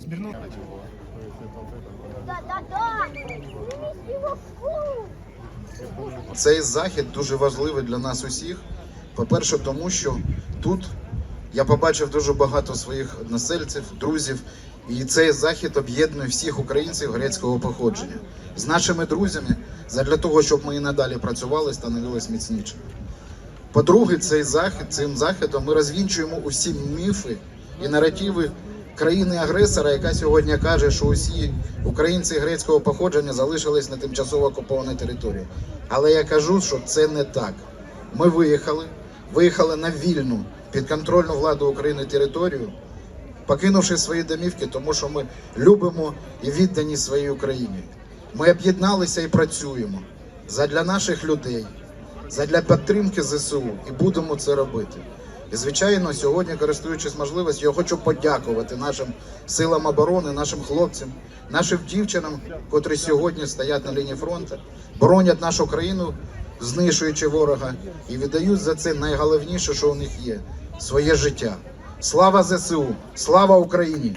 Сбернул. Цей захід дуже важливий для нас усіх. По-перше, тому що тут я побачив дуже багато своїх односельців, друзів, і цей захід об'єднує всіх українців грецького походження з нашими друзями для того, щоб ми і надалі працювали, становились міцнішими. По-друге, цей захід цим заходом ми розвінчуємо усі міфи і наративи країни-агресора, яка сьогодні каже, що усі українці грецького походження залишились на тимчасово окупованій території. Але я кажу, що це не так. Ми виїхали, виїхали на вільну підконтрольну владу України територію, покинувши свої домівки, тому що ми любимо і віддані своїй Україні. Ми об'єдналися і працюємо задля наших людей, задля підтримки ЗСУ і будемо це робити. І звичайно, сьогодні, користуючись можливістю, я хочу подякувати нашим силам оборони, нашим хлопцям, нашим дівчинам, котрі сьогодні стоять на лінії фронту, боронять нашу країну, знищуючи ворога, і віддають за це найголовніше, що у них є своє життя. Слава ЗСУ! Слава Україні!